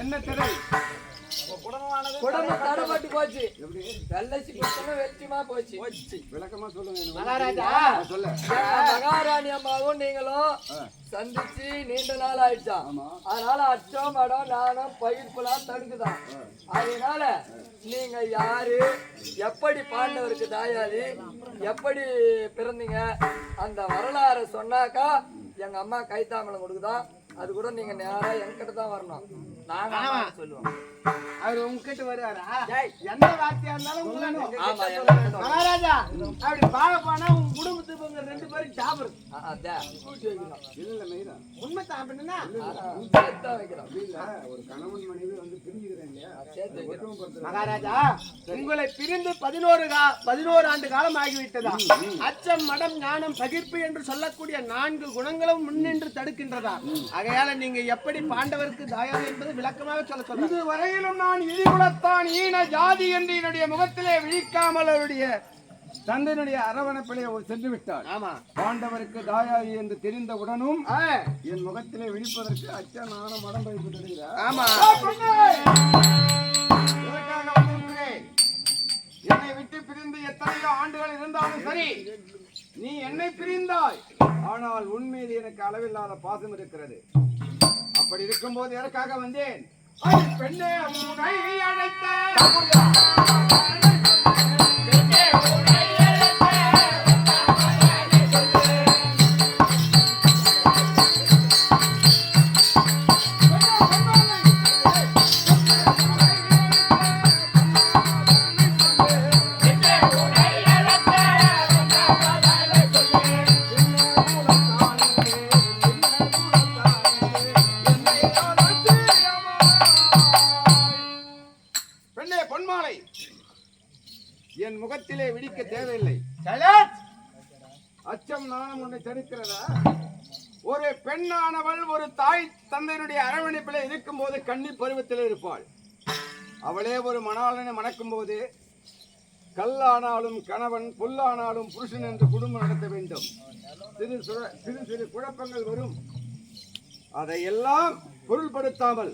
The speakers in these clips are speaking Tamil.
என்ன திரை? குடும்பம் தடைப்பட்டு போச்சு. வெள்ளச்சி குடும்பம் வெளிச்சமா போச்சு. விளக்கமா சொல்லுங்க. மகாராஜா சொல்ல. மகாராணி அம்மாவும் நீங்களும். சந்திச்சு நீண்ட நாள் ஆயிடுச்சா? அதனால அச்சம் மடம் நாணம் பயிர்ப்புலாம் தடுக்குதான் அதனால நீங்க யாரு? எப்படி பாண்டவருக்கு தாயாதி எப்படி பிறந்தீங்க? அந்த வரலாறு சொன்னாக்கா எங்க அம்மா கைத்தாமலம் கொடுக்குதா? அது கூட நீங்க நேரா என்கிட்ட தான் வரணும். நாங்க சொல்லுவோம் அவர் உங்ககிட்ட வருவாரா. எந்த வார்த்தையா இருந்தாலும். மகாராஜா அப்படி பாக போனா உங்க குடும்பத்துக்கு உங்க ரெண்டு பேரும் இல்ல மெய்தா உண்மை சாப்பிடுனா? ஒரு கணவன் மனைவி வந்து பிரிஞ்சுக்கிறேன். மகாராஜா உங்களை பிரிந்து பதினோரு கா- பதினோரு ஆண்டு காலம் ஆகிவிட்டதா? அச்சம் மடம் ஞானம் பகிர்ப்பு என்று சொல்லக்கூடிய நான்கு குணங்களும் முன்னின்று தடுக்கின்றதா? ஆகையால நீங்க எப்படி பாண்டவருக்கு தாயார் என்பது விளக்கமாக சொல்ல சொல்றேன் இதுவரையிலும் நான் இழிகுலத்தான் ஈன ஜாதி என்று என்னுடைய முகத்திலே விழிக்காமல் அவருடைய தந்தையினுடைய அரவணைப்பிலே சென்று விட்டார் ஆமா. பாண்டவருக்கு தாயாரி என்று தெரிந்தவுடனும் ஆ, என் முகத்திலே விழிப்பதற்கு அச்ச நாண மடம் வைப்பு தருகிறார். என்னை விட்டு பிரிந்து எத்தனையோ ஆண்டுகள் இருந்தாலும் சரி நீ என்னை பிரிந்தாய். ஆனால் உன் மீது எனக்கு அளவில்லாத பாசம் இருக்கிறது. அப்படி இருக்கும்போது எதற்காக வந்தேன்? பெண்ணே உன்னை அழைத்த கணாளனை மணக்கும் போது கல்லானாலும் கணவன் புல்லானாலும் புருஷன் என்று குடும்பம் நடத்த வேண்டும். சிறு சிறு சிறு குழப்பங்கள் வரும். அதையெல்லாம் பொருள்படுத்தாமல்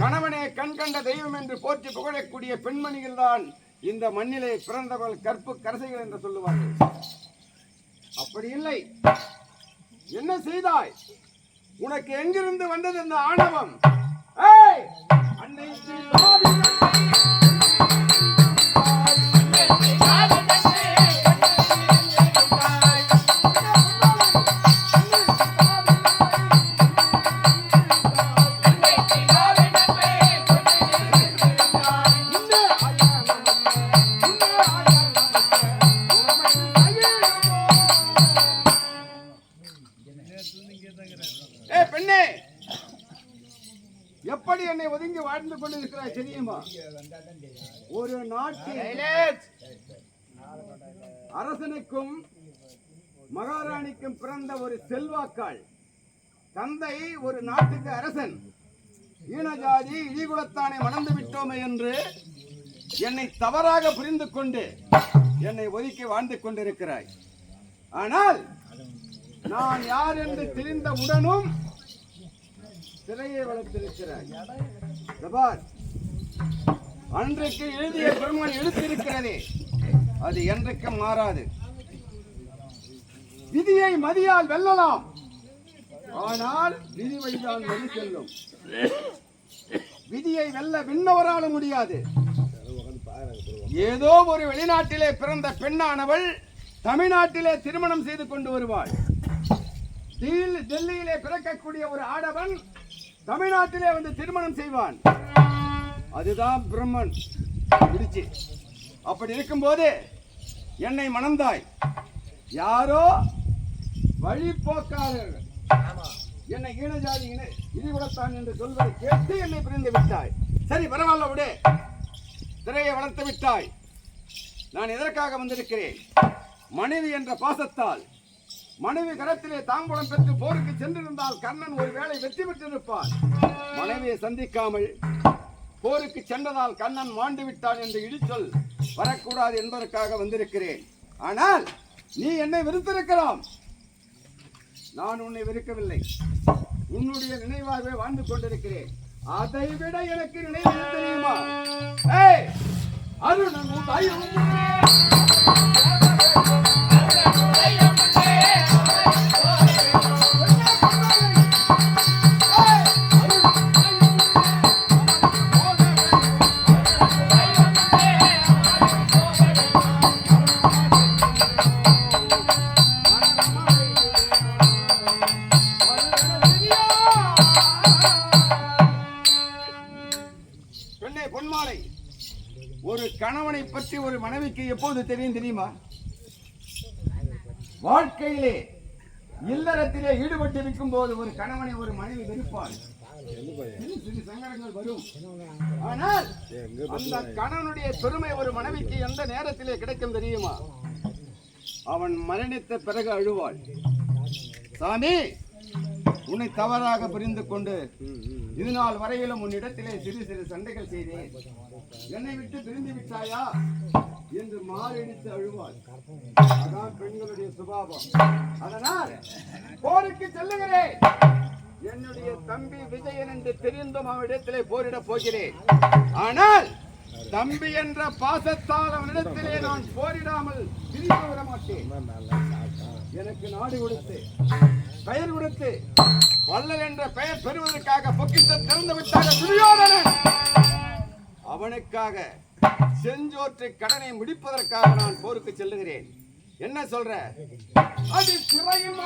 கணவனே கண் கண்ட தெய்வம் என்று போற்றி புகழக்கூடிய பெண்மணிகள் தான் இந்த மண்ணிலே பிறந்தவள் கற்பு கரசைகள் என்று சொல்லுவார்கள். அப்படி இல்லை. என்ன செய்தாய்? உனக்கு எங்கிருந்து வந்தது இந்த ஆணவம்? ஏய்! அன்னை எப்படி என்னை ஒதுங்கி வாழ்ந்து கொண்டிருக்கிறாய் தெரியுமா? ஒரு நாட்டில். அரசனுக்கும் மகாராணிக்கும் பிறந்த ஒரு செல்வாக்காள். தந்தை ஒரு நாட்டுக்கு அரசன். ஈனஜாதி இழிகுலத்தானை மணந்து விட்டோமே என்று என்னை தவறாக புரிந்து கொண்டு என்னை ஒதுக்கி வாழ்ந்து கொண்டிருக்கிறாய். ஆனால் நான் யார் என்று தெரிந்த உடனும் சிலையை வளர்த்திருக்கிறார் அன்றைக்கு எழுதிய பெருமான் எழுத்திருக்கிறதே அது என்றைக்கும் மாறாது. விதியை மதியால் வெல்லலாம். ஆனால் விதி வழியால் வழி செல்லும். விதியை வெல்ல விண்ணவரால முடியாது. ஏதோ ஒரு வெளிநாட்டிலே பிறந்த பெண்ணானவள் தமிழ்நாட்டிலே திருமணம் செய்து கொண்டு வருவாள். டெல்லியிலே பிறக்கக்கூடிய ஒரு ஆடவன் தமிழ்நாட்டிலே வந்து திருமணம் செய்வான். அதுதான் பிரம்மன். முடிச்சு. அப்படி இருக்கும்போது என்னை மணந்தாய். யாரோ வழிபோக்காளர்கள் என்னை ஈனஜாதி இன இழிகுலத்தான் என்று சொல்வதை கேட்டு என்னை பிரிந்து விட்டாய். சரி பரவாயில்ல விடு. திரையை வளர்த்து விட்டாய். நான் எதற்காக வந்திருக்கிறேன்? மனைவி என்ற பாசத்தால். மனைவி கரத்திலே தாம்பூலம் பெற்று போருக்கு சென்றிருந்தால் கர்ணன் ஒருவேளை வெற்றி பெற்றிருப்பார். மனைவியை சந்திக்காமல் போருக்கு சென்றதால் கண்ணன் மாண்டு விட்டான் என்று இடிச்சொல் வரக்கூடாது என்பதற்காக வந்திருக்கிறேன். ஆனால் நீ என்னை வெறுத்திருக்கலாம். நான் உன்னை வெறுக்கவில்லை. உன்னுடைய நினைவாகவே வாழ்ந்து கொண்டிருக்கிறேன். அதை விட எனக்கு நினைவு தெரியுமா? ஏய் அருணனும் தாயும் ஒரு மனைவிக்கு எப்போது தெரியும் தெரியுமா? வாழ்க்கையிலே இல்லறத்திலே ஈடுபட்டு இருக்கும் போது ஒரு கணவனை ஒரு மனைவி வெறுப்பாள். சங்கடங்கள் வரும். ஆனால் அந்த கணவனுடைய பெருமை ஒரு மனைவிக்கு எந்த நேரத்திலே கிடைக்கும் தெரியுமா? அவன் மரணித்த பிறகு அழுவாள். சாமி உன்னை தவறாக புரிந்து கொண்டு இதுநாள் வரையிலும் உன்னிடத்திலே சிறு சிறு சண்டைகள் செய்தேன். என்னை விட்டு பிரிந்து விட்டாயா? என்று மாரடித்து அழுவாள். அதான் பெண்களுடைய சுபாவம். அதனால் போருக்கு செல்லுகிறேன் என்னுடைய தம்பி விஜயன் என்று தெரிந்தும் அவனிடத்திலே போரிடப் போகிறேன். ஆனால் தம்பி என்ற பாசத்தால் அவனிடத்திலே நான் போரிடாமல் பிரிந்து விட மாட்டேன். எனக்கு நாடு கொடுத்து பெயர் கொடுத்து வள்ளல் என்ற பெயர் பெறுவதற்காக பொக்கிஷம் திறந்து விட்டாக துரியோதனன்! அவனுக்காக செஞ்சோற்று கடனை முடிப்பதற்காக நான் போருக்கு செல்லுகிறேன். என்ன சொல்ற? அது சிறையும்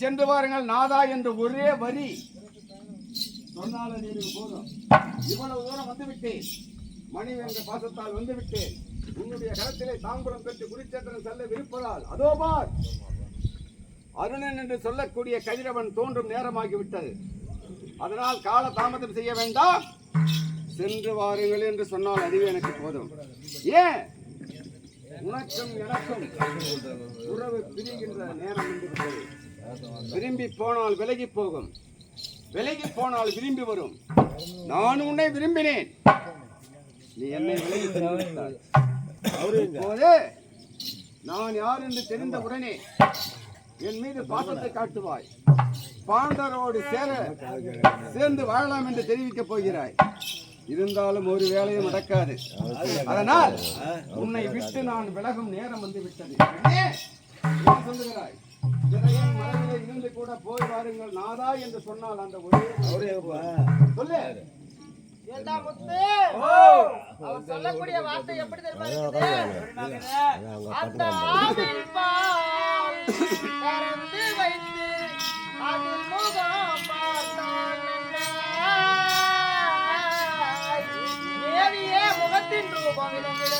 சென்று வாருங்கள் நாதா என்று ஒரே வரி. சொன்னாலும் போதும். இவ்வளவு தூரம் வந்துவிட்டேன். மணி என்ற பாசத்தால் வந்துவிட்டேன். உன்னுடைய கரத்திலே தாம்பரம் பெற்று குருச்சேத்திரம் செல்ல விருப்பதால். அதோ பார். அருணன் என்று சொல்லக்கூடிய கதிரவன் தோன்றும் நேரமாகிவிட்டது. அதனால் கால தாமதம் செய்ய வேண்டாம். சென்று வாருங்கள் என்று சொன்னால் அதுவே எனக்கு போதும். ஏன்? உனக்கும் எனக்கும் உறவு பிரிகின்ற நேரம் என்று விரும்பி போனால் விலகி போகும். விலகி போனால் விரும்பி வரும். நான் உன்னை விரும்பினேன். நீ என்னை விலகி சென்று அவரு நான் யார் என்று தெரிந்த உடனே என் மீது பாசத்தை காட்டுவாய். பாண்டரோடு சேர சேர்ந்து வாழலாம் என்று தெரிவிக்கப் போகிறாய். இருந்தாலும் ஒரு வேலையும் நடக்காது. அதனால் உன்னை விட்டு நான் விலகும் நேரம் வந்து விட்டது. சொல்லுகிறாய்? மரபிலே இருந்து கூட போய் வாருங்கள் நாதா என்று சொன்னால் அந்த ஒரே சொல்லு. ஏண்டா முத்து? அவர் சொல்லக்கூடிய வார்த்தை எப்படி தெரியுமா இருக்குது? அந்த ஆவின் பால் கறந்து வைத்து அதில் முகம் பார்த்தான் நன்றாய். தேவியே முகத்தின் ரூபம் விளங்கிட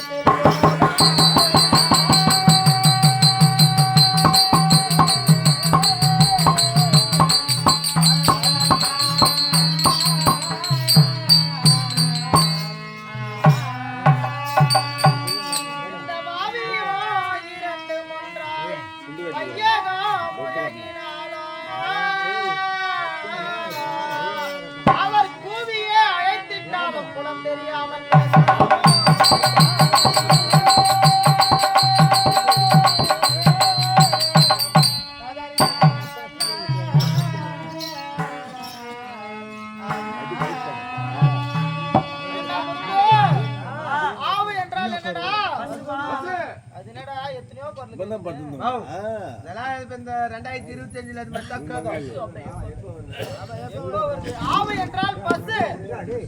ரெண்டாயிரத்தி இருபத்தி அஞ்சுல அது மாதிரி தக்காதம் ஆவு என்றால் பசு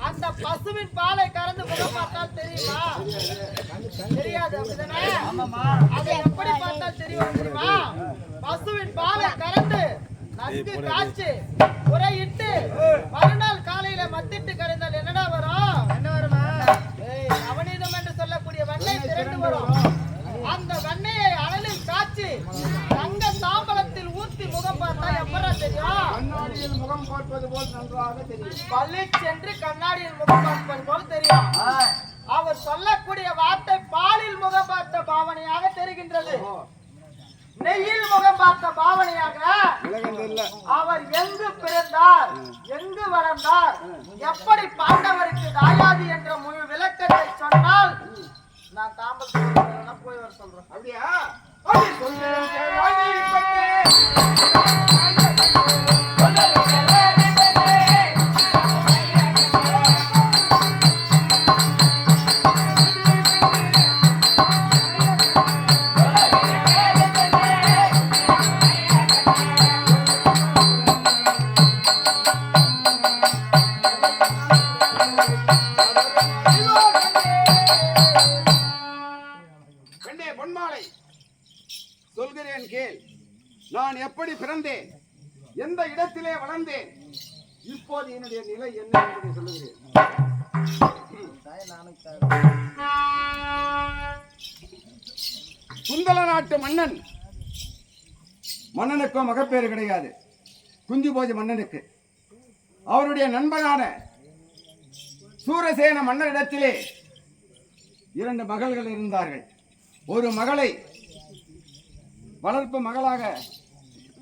அந்த பசுவின் பாலை கறந்து முகம் பார்த்தால் தெரியுமா தெரியாது அப்படிதானே அதை எப்படி பார்த்தால் தெரியும் தெரியுமா பசுவின் பாலை கறந்து நன்கு காய்ச்சி உரையிட்டு மறுநாள் காலையில மத்திட்டு கரைந்தால் என்னடா வரும்? என்ன வருமா? ஏய், நவநீதம் என்று சொல்லக்கூடிய வெண்ணெய் திரண்டு வரும். அந்த வெண்ணெயை அனலில் காய்ச்சி தங்க சாம்பலத்தில் ஊத்தி முகம் பார்த்தா எப்படா தெரியும்? கண்ணாடியில் முகம் பார்ப்பது போல் நன்றாக தெரியும். பள்ளி சென்று கண்ணாடியில் முகம் பார்ப்பது போல் தெரியும். அவர் சொல்லக்கூடிய வார்த்தை பாலில் முகம் பார்த்த பாவனையாக தெரிகின்றது. நெய்யில் முகம் பார்த்த பாவனையாக அவர் எங்கு பிறந்தார்? எங்கு வளர்ந்தார்? எப்படி பாண்டவருக்கு தாயாதி என்ற முழு விளக்கத்தை சொன்னால்? நான் தாமதம் போய் வர சொல்றேன். அப்படியா? அப்படி மன்னனுக்கும் மகப்பேறு கிடையாது. குந்திபோஜ மன்னனுக்கு. அவருடைய நண்பனான சூரசேன மன்னரிடத்திலே இரண்டு மகள்கள் இருந்தார்கள். ஒரு மகளை வளர்ப்பு மகளாக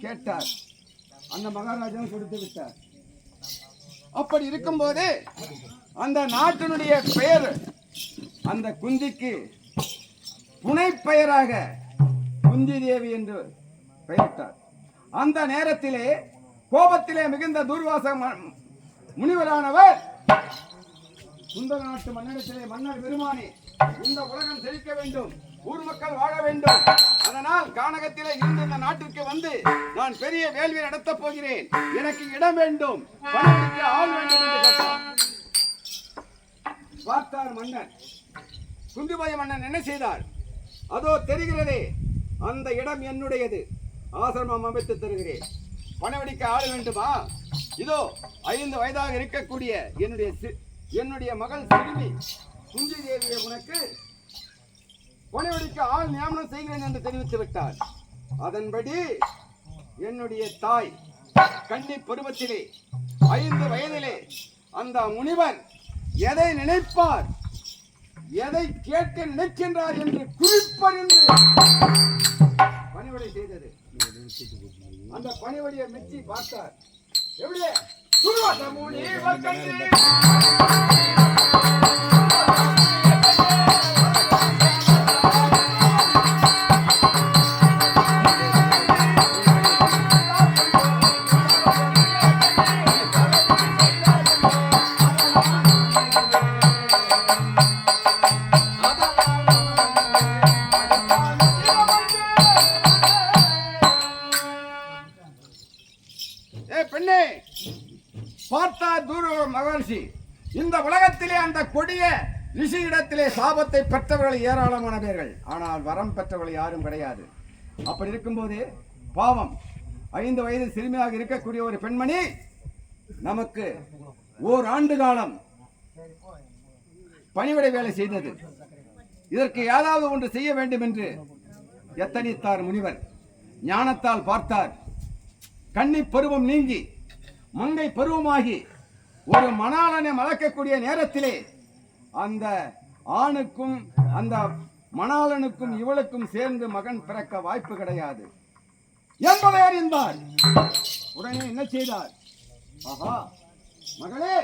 கேட்டார். அந்த மகாராஜா கொடுத்து விட்டார். அப்படி இருக்கும்போது அந்த நாட்டினுடைய பெயர் அந்த குந்திக்கு புனை பெயராக குந்தி தேவி என்று பெயரிட்டார். அந்த நேரத்திலே கோபத்திலே மிகுந்த துர்வாச முனிவரானவர் சுந்தர நாட்டு மன்னனத்திலே மன்னர் பெருமானே இந்த உலகம் செழிக்க வேண்டும் ஊர் மக்கள் வாழ வேண்டும். அதனால் கானகத்திலே இருந்து இந்த நாட்டிற்கு வந்து நான் பெரிய வேள்வி நடத்தப் போகிறேன். எனக்கு இடம் வேண்டும் ஆள் வேண்டும் என்று பார்த்தார் மன்னன் குந்திபாய மன்னன் என்ன செய்தார்? அதோ தெரிகிறதே அந்த இடம் என்னுடையது. ஆசிரமம் அமைத்து தருகிறேன். பணவடிக்க ஆள் வேண்டுமா? இதோ ஐந்து வயதாக இருக்கக்கூடிய என்னுடைய சி- என்னுடைய மகள் சிறுமி குஞ்சி தேவியை உனக்கு பணவடிக்க ஆள் நியமனம் செய்கிறேன் என்று தெரிவித்து விட்டார் அதன்படி என்னுடைய தாய் கன்னி பருவத்திலே ஐந்து வயதிலே அந்த முனிவர் எதை நினைப்பார்? எதை கேட்க நினைக்கின்றார் என்று குறிப்பறிந்து பணிவடை செய்தது. அந்த பணிவடியை மெச்சி பார்த்தார். எப்படி? துர்வாச வர்க்கத்தில் பெற்றவர்கள் ஏராளமான பேர்கள் ஆனால் வரம் பெற்றவர்கள் யாரும் கிடையாது. அப்படி இருக்கும்போது பாவம். ஐந்து வயது சிறுமியாக இருக்கக்கூடிய ஒரு பெண்மணி நமக்கு ஓர் ஆண்டு காலம் பணிவிடை வேலை செய்தது. இதற்கு ஏதாவது ஒன்று செய்ய வேண்டும் என்று எத்தனித்தார் முனிவர். ஞானத்தால் பார்த்தார். கன்னி பருவம் நீங்கி மங்கை பருவமாகி ஒரு மணாளனை மலக்கக்கூடிய நேரத்திலே அந்த ஆணுக்கும் அந்த மணாளனுக்கும் இவளுக்கும் சேர்ந்து மகன் பிறக்க வாய்ப்பு கிடையாது. என்பதை அறிந்தார். உடனே என்ன செய்தார்? ஆஹா மகளே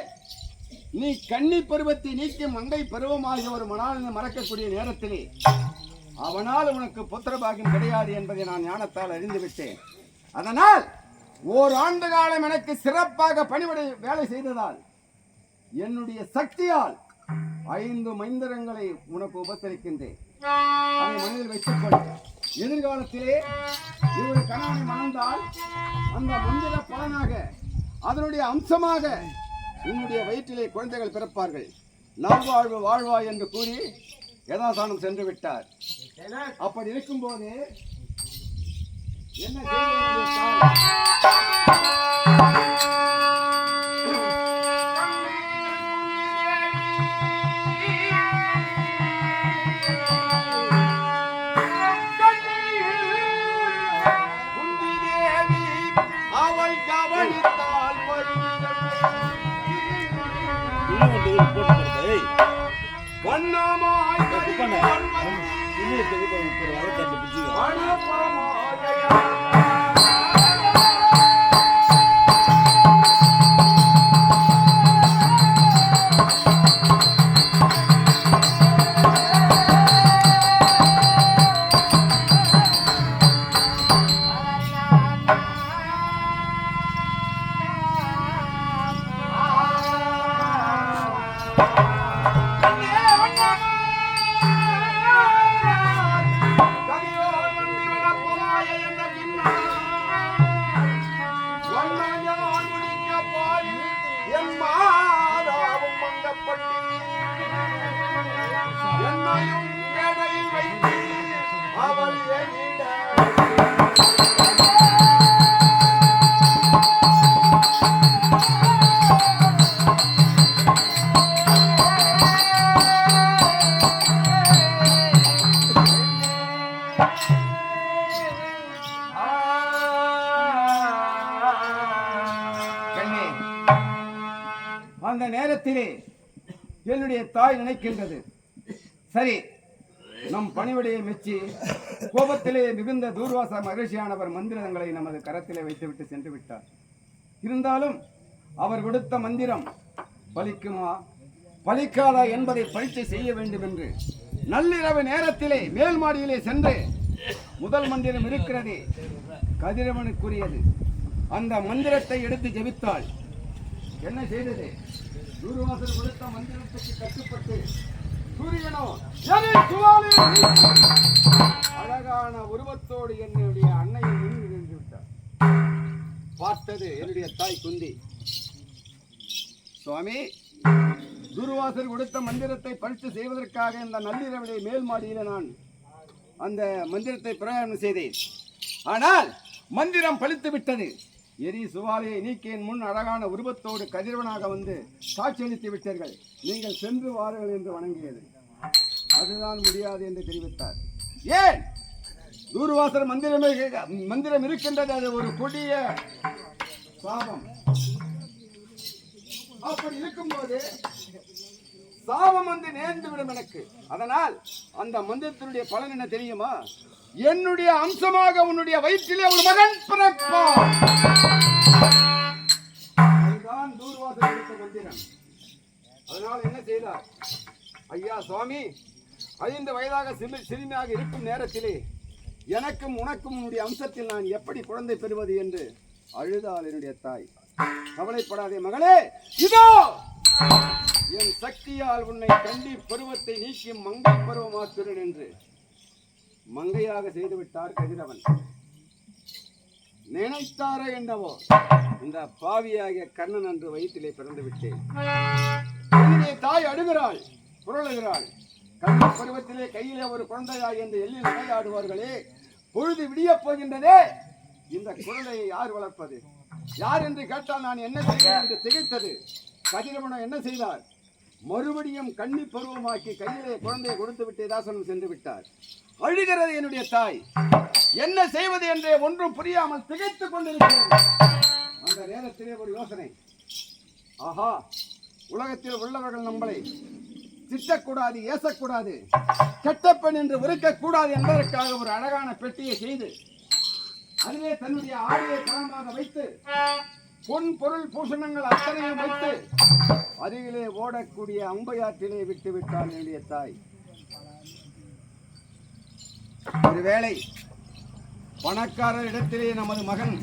நீ கன்னி பருவத்தை நீக்கி மங்கை பருவமாகிய ஒரு மணாளனை மறக்கக்கூடிய நேரத்திலே அவனால் உனக்கு புத்திரபாகியம் கிடையாது என்பதை நான் ஞானத்தால் அறிந்துவிட்டேன் அதனால் ஓர் ஆண்டு காலம் எனக்கு சிறப்பாக பணிவிடை வேலை செய்ததால் என்னுடைய சக்தியால் ஐந்து மைந்தரங்களை உனக்கு உபசரிக்கின்றேன். அதை மனதில் வைத்துக்கொள். எதிர்காலத்திலே இவர் கணவனை மணந்தால் அந்த மந்திர பலனாக அதனுடைய அம்சமாக உன்னுடைய வயிற்றிலே குழந்தைகள் பிறப்பார்கள். நல்வாழ்வு வாழ்வா என்று கூறி யதாசானம் சென்று விட்டார். அப்படி இருக்கும்போது என்ன வண்ணமாய் நேரத்திலே என்னுடைய தாய் நினைக்கின்றது. சரி நம் பணிவிடையை மெச்சி கோபத்திலே மிகுந்த தூர்வாச மகிழ்ச்சியானவர் மந்திரங்களை நமது கரத்திலே வைத்துவிட்டு சென்று விட்டார் இருந்தாலும் அவர் கொடுத்த மந்திரம் பலிக்குமா? பலிக்காதா என்பதை பரீட்சை செய்ய வேண்டும் என்று நள்ளிரவு நேரத்திலே மேல் மாடியிலே சென்று முதல் மந்திரம் இருக்கிறதே கதிரவனுக்குரியது. அந்த மந்திரத்தை எடுத்து ஜெபித்தாள் என்ன செய்தது? குருவாசர் கொடுத்த மந்திரத்துக்கு கட்டுப்பட்டு சூரியனோ அழகான உருவத்தோடு என்னுடைய அன்னையை முன் நின்று விட்டார். பார்த்தது என்னுடைய தாய் குந்தி. சுவாமி குருவாசர் கொடுத்த மந்திரத்தை பரிசு செய்வதற்காக இந்த நள்ளிரவிலே மேல் மாடியில நான் அந்த மந்திரத்தை பிரயாணம் செய்தேன். ஆனால் மந்திரம் பலித்து விட்டது. எரி சுவாலையை நீக்கியின் முன் அழகான உருவத்தோடு கதிரவனாக வந்து காட்சியளித்து விட்டீர்கள். நீங்கள் சென்று வாருங்கள் என்று வணங்கியது. அதுதான் முடியாது என்று தெரிவித்தார். ஏன்? தூர்வாசர் மந்திரம் மந்திரம் இருக்கின்றது. அது ஒரு கொடிய சாபம். அப்படி இருக்கும்போது சாபம் வந்து நேர்ந்து விடும் எனக்கு. அதனால் அந்த மந்திரத்தினுடைய பலன் என்ன தெரியுமா? என்னுடைய அம்சமாக உன்னுடைய வயிற்றிலே ஒரு மகன் பிறப்பான் அதுதான் அதனால் என்ன செய்தார்? ஐயா சுவாமி ஐந்து வயதாக சிறு சிறுமியாக இருக்கும் நேரத்திலே எனக்கும் உனக்கும் உன்னுடைய அம்சத்தில் நான் எப்படி குழந்தை பெறுவது என்று அழுதாள் என்னுடைய தாய். கவலைப்படாதே மகளே இதோ! என் சக்தியால் உன்னை கண்டி பருவத்தை நீக்கி மங்கை பருவமாக்குறேன் என்று மங்கையாக செய்துவிட்டார் கதிரவன். நினைத்தாரோ என்னவோ? இந்த பாவியாகிய கர்ணன் என்று வயிற்றிலே பிறந்து விட்டேன் தாய் அழுகிறாள் புரளுகிறாள். கண்ண பருவத்திலே கையிலே ஒரு குழந்தையாக என்று எல்லில் விளையாடுவார்களே பொழுது விடியப் போகின்றதே. இந்த குழந்தையை யார் வளர்ப்பது? யார் என்று கேட்டால் நான் என்ன செய்வேன் என்று திகைத்தது. கதிரவனம் என்ன செய்தார்? மறுபடியும் கன்னி பருவமாக்கி கையிலே குழந்தையை கொடுத்து விட்டு தாசனம் சென்று விட்டார். அழுகிறது என்னுடைய தாய். என்ன செய்வது என்றே ஒன்றும் புரியாமல் திகைத்துக் கொண்டிருக்கிறது அந்த நேரத்திலே ஒரு யோசனை. ஆஹா உலகத்தில் உள்ளவர்கள் நம்மளை திட்டக்கூடாது ஏசக்கூடாது கெட்டப்பெண் என்று விருக்கக்கூடாது என்பதற்காக ஒரு அழகான பெட்டியை செய்து அதிலே தன்னுடைய ஆடையை பணமாக வைத்து பொன் பொருள் பூஷணங்கள் அத்தனையும் வைத்து அருகிலே ஓடக்கூடிய அம்பையாற்றிலே விட்டு விட்டாள் என்னுடைய தாய். ஒருவேளை பணக்காரர் இடத்திலே நமது மகன்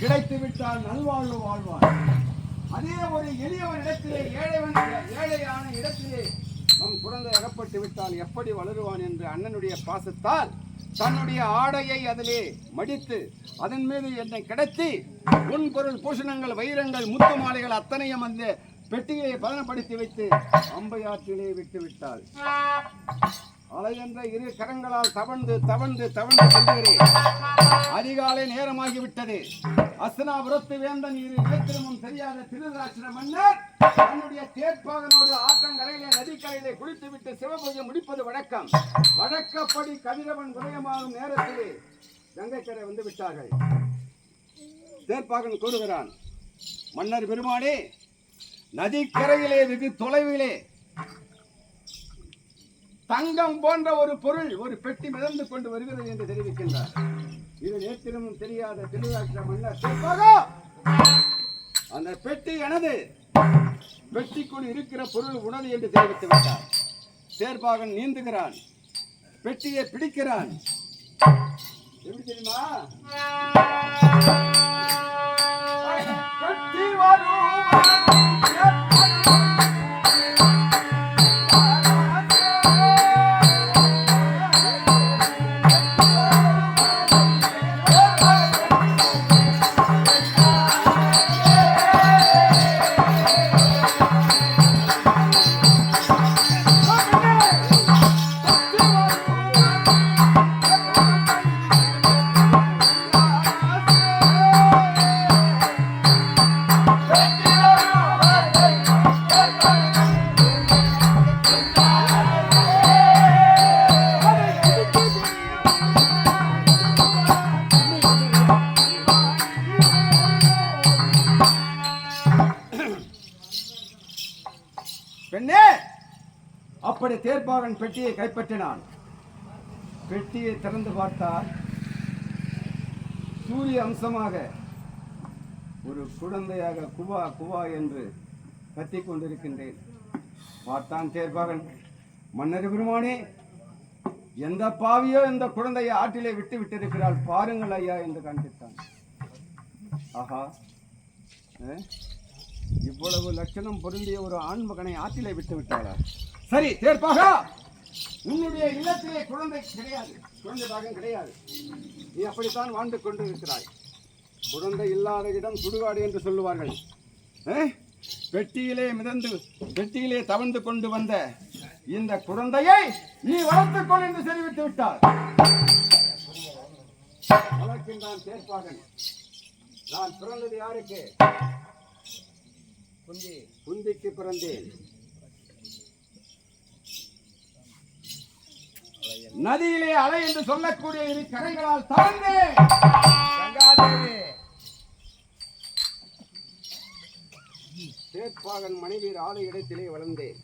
கிடைத்து விட்டால் நல்வாழ்வு வாழ்வார். அதே ஒரு எளியவன் இடத்திலே ஏழைவன் ஏழையான இடத்திலே நம் குழந்தை அகப்பட்டு விட்டால் எப்படி வளருவான் என்று அண்ணனுடைய பாசத்தால் தன்னுடைய ஆடையை அதிலே மடித்து அதன் மீது என்னை கிடத்தி உன் பொருள் பூஷணங்கள் வைரங்கள் முத்து மாலைகள் அத்தனையும் அந்த பெட்டியை பதனப்படுத்தி வைத்து அம்பையாற்றிலே விட்டு விட்டாள். அலை என்ற இரு கரங்களால் தவழ்ந்து தவழ்ந்து தவழ்ந்து செல்கிறேன். அதிகாலை நேரமாகிவிட்டது. அசனாபுரத்து வேந்தன் இரு இலத்திரமும் தெரியாத திருதராட்சர மன்னர் தன்னுடைய தேர்ப்பாகனோடு ஆற்றங்கரையிலே நதிக்கரையிலே குளித்துவிட்டு சிவபூஜை முடிப்பது வழக்கம். வழக்கப்படி கதிரவன் உதயமாகும் நேரத்திலே கங்கைக்கரை வந்து விட்டார்கள். தேர்ப்பாகன் கூறுகிறான் மன்னர் பெருமானே நதிக்கரையிலே வெகு தொலைவிலே தங்கம் போன்ற ஒரு பொருள் ஒரு பெட்டி மிதந்து கொண்டு வருகிறது என்று தெரிவிக்கின்றார். இது நேத்திரமும் தெரியாத திருவாட்சி அந்த பெட்டி எனது. பெட்டிக்குள் இருக்கிற பொருள் உணவு என்று தெரிவித்து விட்டார். சேர்பாகன் நீந்துகிறான். பெட்டியை பிடிக்கிறான். எப்படி தெரியுமா? பெட்டி பெண்ணே அப்படி தேர்ப்பாகன் பெட்டியை கைப்பற்றினான். பெட்டியை திறந்து பார்த்தால் சூரிய அம்சமாக ஒரு குழந்தையாக குவா குவா என்று கத்திக் கொண்டிருக்கின்றேன். பார்த்தான் தேர்பாகன் மன்னர் பெருமானே எந்த பாவியோ இந்த குழந்தையை ஆற்றிலே விட்டு விட்டிருக்கிறாள் பாருங்கள் ஐயா என்று காண்பித்தான் ஆஹா. இவ்வளவு லட்சணம் பொருந்திய ஒரு ஆண் மகனை ஆற்றிலே விட்டு விட்டாளா? சரி தேர்ப்பாக உன்னுடைய இல்லத்திலே குழந்தை கிடையாது. குழந்தை பாகம் கிடையாது. நீ அப்படித்தான் வாழ்ந்து கொண்டு இருக்கிறாய் குழந்தை இல்லாத இடம் சுடுகாடு என்று சொல்லுவார்கள்? பெட்டியிலே மிதந்து பெட்டியிலே தவழ்ந்து கொண்டு வந்த இந்த குழந்தையை நீ வளர்த்துக்கொள் என்று தெரிவித்து விட்டார். வளர்க்கின்றான் தேர்ப்பாகன். நான் பிறந்தது யாருக்கு? குந்தி. குந்திக்கு பிறந்தேன். நதியிலே அலை என்று சொல்லக்கூடிய இரு கரைகளால் தவழ்ந்தேன். தேர்ப்பாகன் மனைவி ஆலை இடத்திலே வளர்ந்தேன்.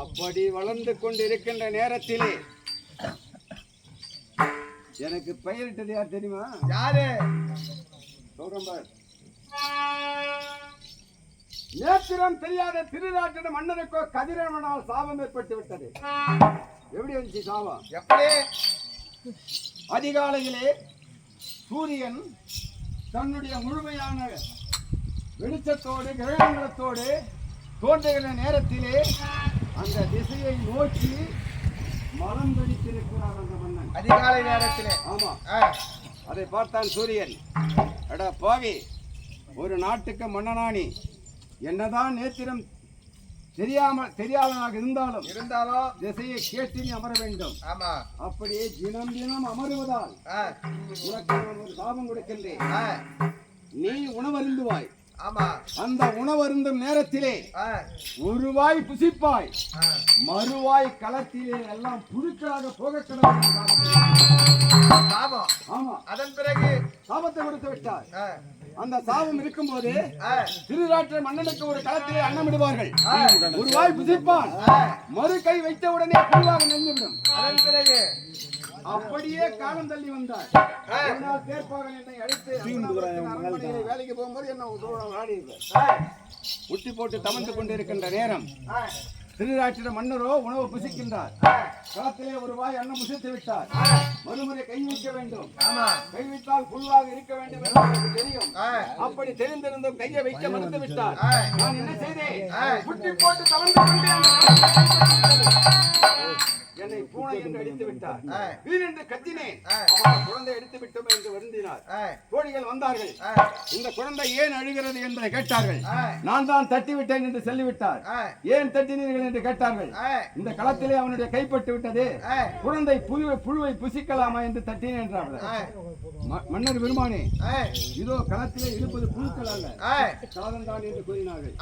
அப்படி வளர்ந்து கொண்டிருக்கின்ற நேரத்திலே எனக்கு பெயரிட்டது யார் தெரியுமா? யாரு? சொல்றேன். நேத்திரம் தெரியாத திருராட்டின மன்னனுக்கோ கதிரவனால் சாபம் ஏற்பட்டு விட்டது. எப்படி வந்துச்சு சாபம்? எப்படி? அதிகாலையிலே சூரியன் தன்னுடைய முழுமையான வெளிச்சத்தோடு கிரகணங்களத்தோடு தோன்றுகிற நேரத்திலே அந்த திசையை நோக்கி மலம் வெடித்திருக்கிறார் அந்த மன்னன். அதிகாலை நேரத்திலே. ஆமா. அதை பார்த்தான் சூரியன். அடா பாவி ஒரு நாட்டுக்கு மன்னனானி. என்னதான் நேத்திரம் தெரியாமல் தெரியாதவனாக இருந்தாலும் இருந்தாலும் திசையை கேட்டு நீ அமர வேண்டும். ஆமா. அப்படியே தினம் தினம் அமருவதால் உனக்கு நான் ஒரு சாபம் கொடுக்கின்றேன். நீ உணவருந்துவாய். ஆமா அந்த உணவருந்தும் நேரத்திலே ஒரு வாய் புசிப்பாய். மறுவாய் களத்திலே எல்லாம் புழுக்களாக போக ஆமா. அதன் பிறகு? சாபத்தை கொடுத்து விட்டார். அந்த சாபம் இருக்கும்போது ஆ, திருராற்று மன்னனுக்கு ஒரு களத்திலே அன்னமிடுவார்கள். ஒரு வாய் புசிப்பான். மறு கை வைத்த உடனே புழுவாக நின்றுவிடும் அதன் பிறகு? அப்படியே காலம் தள்ளி வந்தார். ஒரு நாள் தேர்ப்பாகன் என்னை அழைத்து வேலைக்கு போகும்போது என்ன ஆடி உட்டி போட்டு தமந்து கொண்டிருக்கின்ற நேரம் ஆ, திருராட்டிர மன்னரோ உணவு புசிக்கின்றார். களத்திலே ஒரு வாய் அன்னம் புசித்து விட்டார். மறுமுறை கை வைக்க வேண்டும். ஆமா. கை வைத்தால் புழுவாக இருக்க வேண்டும் என்று தெரியும். அப்படி தெரிந்திருந்தும் கையை வைக்க மறுத்து விட்டார். நான் என்ன செய்தேன். புட்டி போட்டு தவழ்ந்து கொண்டே அந்த களத்தை கைப்பற்றிவிட்டது. என்னை பூனை என்று அடித்து விட்டார். ஆ. வீரென்று கத்தினேன். ஆ. அவன் குழந்தை எடுத்து விட்டோம் என்று வருந்தினார். தோழிகள் வந்தார்கள். இந்த குழந்தை ஏன் அழுகிறது என்பதை கேட்டார்கள். நான் தான் தட்டி விட்டேன் என்று சொல்லிவிட்டார். ஏன் தட்டினீர்கள் என்று கேட்டார்கள். இந்த களத்திலே அவனுடைய கைப்பட்டு விட்டது. குழந்தை புழுவை புழுவை புசிக்கலாமா என்று தட்டினேன் என்றார்கள் மன்னர் பெருமானே இதோ களத்திலே இருப்பது புழுக்கள் அல்ல ஆ, சாதம் தான் என்று கூறினார்கள்.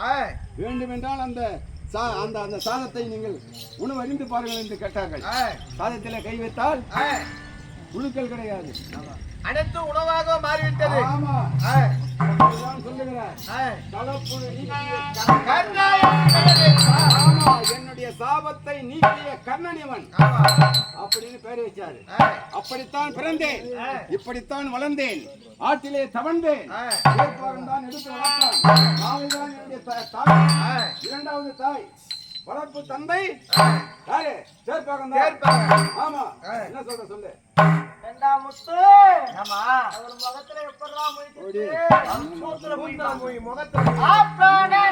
வேண்டுமென்றால் அந்த அந்த அந்த சாதத்தை நீங்கள் உணவு அறிந்து பாருங்கள் என்று கேட்டார்கள். சாதத்திலே கை வைத்தால் புழுக்கள் கிடையாது. அனைத்தும் உணவாக மாறிவிட்டது. என்னுடைய சாபத்தை நீக்கிய கர்ணனிவன். அப்படின்னு பேர் வச்சாரு. அப்படித்தான் பிறந்தேன். இப்படித்தான் வளர்ந்தேன். ஆற்றிலே தவழ்ந்தேன். தான் எடுத்து வளர்த்தான். என்னுடைய தாய். இரண்டாவது தாய். வளர்ப்பு தந்தை. யாரு? சேர்ப்பாகன். ஆமா. என்ன சொல்ற சொல்லு? ஏண்டா முத்து. ஆமா. அவர் முகத்துல போய் மூயிட்டு மூத்துல மூயிட்டு முகத்துல ஆப்பானே